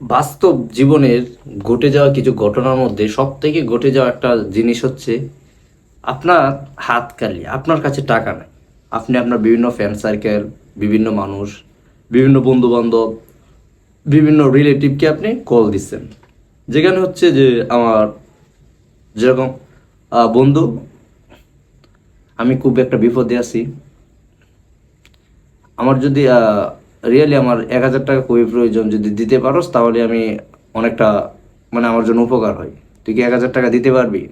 বাস্তব জীবনের ঘটে যাওয়া কিছু ঘটনার মধ্যে সব থেকে ঘটে যাওয়া একটা জিনিস হচ্ছে আপনার হাত খালি, আপনার কাছে টাকা নেই। আপনি আপনার বিভিন্ন ফ্রেন্ড সার্কেল বিভিন্ন মানুষ, বিভিন্ন বন্ধু বান্ধব বিভিন্ন রিলেটিভকে আপনি কল দিচ্ছেন। যেখানে হচ্ছে যে আমার যেরকম বন্ধু, আমি খুব একটা বিপদে আছি। আমার যদি রিয়েলি আমার এক হাজার টাকা খুবই প্রয়োজন যদি দিতে পারোস, তাহলে আমি অনেকটা মানে আমার জন্য উপকার হয়। তুই কি এক হাজার টাকা দিতে পারবি?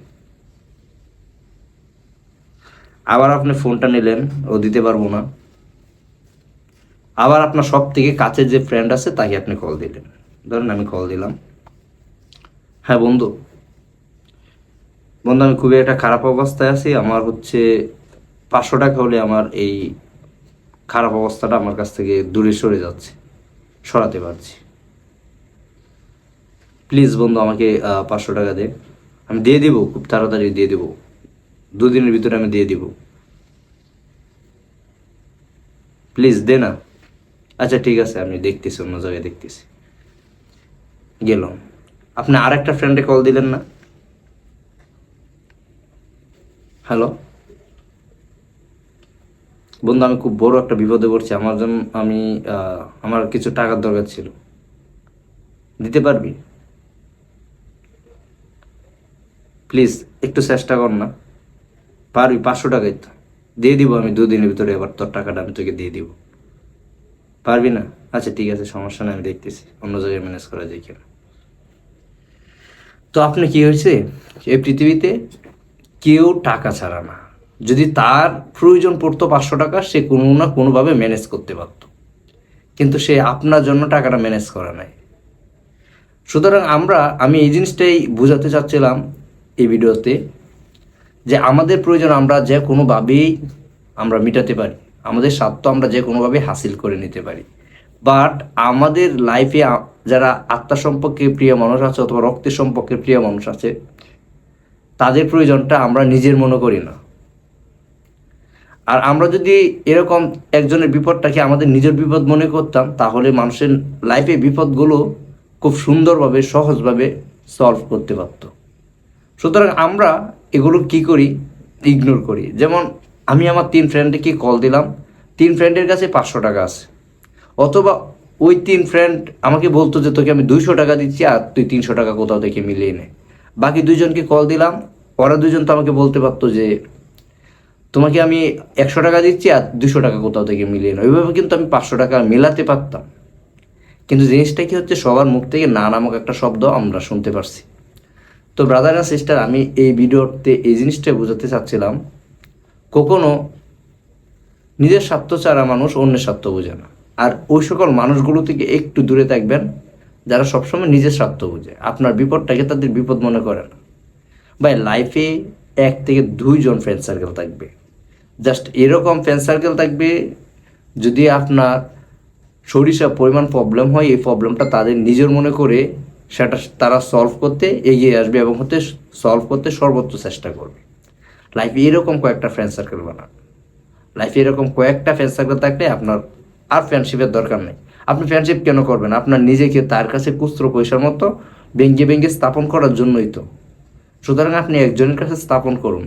আবার আপনি ফোনটা নিলেন, ও দিতে পারব না। আবার আপনার সব থেকে কাছের যে ফ্রেন্ড আছে তাকে আপনি কল দিলেন। ধরেন আমি কল দিলাম। হ্যাঁ বন্ধু। বন্ধু, আমি খুবই একটা খারাপ অবস্থায় আছি। আমার হচ্ছে পাঁচশো টাকা হলে আমার এই খারাপ অবস্থাটা আমার কাছ থেকে দূরে সরে যাচ্ছে, সরাতে পারছি। প্লিজ বন্ধু, আমাকে পাঁচশো টাকা দে। আমি দিয়ে দিব, খুব তাড়াতাড়ি দিয়ে দিব। দুদিনের ভিতরে আমি দিয়ে দিব। প্লিজ দে না। আচ্ছা ঠিক আছে, আমি দেখতেছি, অন্য জায়গায় দেখতেছি। গেলাম। আপনি আর একটা ফ্রেন্ডে কল দিলেন না? হ্যালো বন্ধু, আমি খুব বড় একটা বিপদে পড়ছি। আমার জন্য আমি আমার কিছু টাকার দরকার ছিল। দিতে পারবি? প্লিজ একটু চেষ্টা কর না। পারবি? পাঁচশো টাকাই তো। দিয়ে দিব আমি দুদিনের ভিতরে, এবার তোর টাকাটা আমি তোকে দিয়ে দিব। পারবি না? আচ্ছা ঠিক আছে, সমস্যা নেই, আমি দেখতেছি। অন্য জায়গায় ম্যানেজ করা যায় কিনা। তো আপনি কি হয়েছে? এই পৃথিবীতে কেউ টাকা ছাড়া না। যদি তার প্রয়োজন পড়তো পাঁচশো টাকা, সে কোনো না কোনোভাবে ম্যানেজ করতে পারতো। কিন্তু সে আপনার জন্য টাকাটা ম্যানেজ করে নাই। সুতরাং আমরা, আমি এই জিনিসটাই বোঝাতে চাচ্ছিলাম এই ভিডিওতে যে আমাদের প্রয়োজন আমরা যে কোনোভাবেই আমরা মেটাতে পারি। আমাদের স্বার্থ আমরা যে কোনোভাবে হাসিল করে নিতে পারি। বাট আমাদের লাইফে যারা আত্মা সম্পর্কে প্রিয় মানুষ আছে অথবা রক্তের সম্পর্কে প্রিয় মানুষ আছে, তাদের প্রয়োজনটা আমরা নিজের মনে করি না। আর আমরা যদি এরকম একজনের বিপদটাকে আমাদের নিজের বিপদ মনে করতাম, তাহলে মানুষের লাইফে বিপদগুলো খুব সুন্দরভাবে, সহজভাবে সলভ করতে পারত। সুতরাং আমরা এগুলো কি করি? ইগনোর করি। যেমন আমি আমার তিন ফ্রেন্ডকে কল দিলাম? তিন ফ্রেন্ডের কাছে পাঁচশো টাকা আছে। অথবা ওই তিন ফ্রেন্ড আমাকে বলতো যে, তোকে আমি দুইশো টাকা দিচ্ছি আর তুই তিনশো টাকা কোথাও থেকে মিলিয়ে নে। বাকি দুইজনকে কল দিলাম। ওরা দুজন তো আমাকে বলতে পারতো যে তোমাকে আমি একশো টাকা দিচ্ছি আর দুশো টাকা কোথাও থেকে মিলিয়ে নাও। ওইভাবে কিন্তু আমি পাঁচশো টাকা মেলাতে পারতাম। কিন্তু জিনিসটা কি হচ্ছে, সবার মুখ থেকে না নামক একটা শব্দ আমরা শুনতে পারছি। তো ব্রাদার অ্যান্ড সিস্টার আমি এই ভিডিওতে এই জিনিসটা বোঝাতে চাচ্ছিলাম, কখনো নিজের স্বার্থ ছাড়া মানুষ অন্যের স্বার্থ বোঝে না। আর ওই সকল মানুষগুলো থেকে একটু দূরে থাকবেন, যারা সবসময় নিজের স্বার্থ বোঝে। আপনার বিপদটাকে তাদের বিপদ মনে করে না। ভাই লাইফে এক থেকে দুইজন ফ্রেন্ড সার্কেল থাকবে। জাস্ট এরকম ফ্রেন্ড সার্কেল থাকবে, যদি আপনার সরিষা পরিমাণ প্রবলেম হয়, এই প্রবলেমটা তাদের নিজের মনে করে সেটা তারা সলভ করতে এগিয়ে আসবে এবং হতে সলভ করতে সর্বোচ্চ চেষ্টা করবে। লাইফে এরকম কয়েকটা ফ্রেন্ড সার্কেল বানান। লাইফে এরকম কয়েকটা ফ্রেন্ড সার্কেল থাকলে আপনার আর ফ্রেন্ডশিপের দরকার নেই। আপনি ফ্রেন্ডশিপ কেন করবেন? আপনার নিজেকে, তার কাছে কুস্ত্র পয়সার মতো ব্যঙ্গে ব্যঙ্গে স্থাপন করার জন্যই তো। সুতরাং আপনি একজনের কাছে স্থাপন করুন।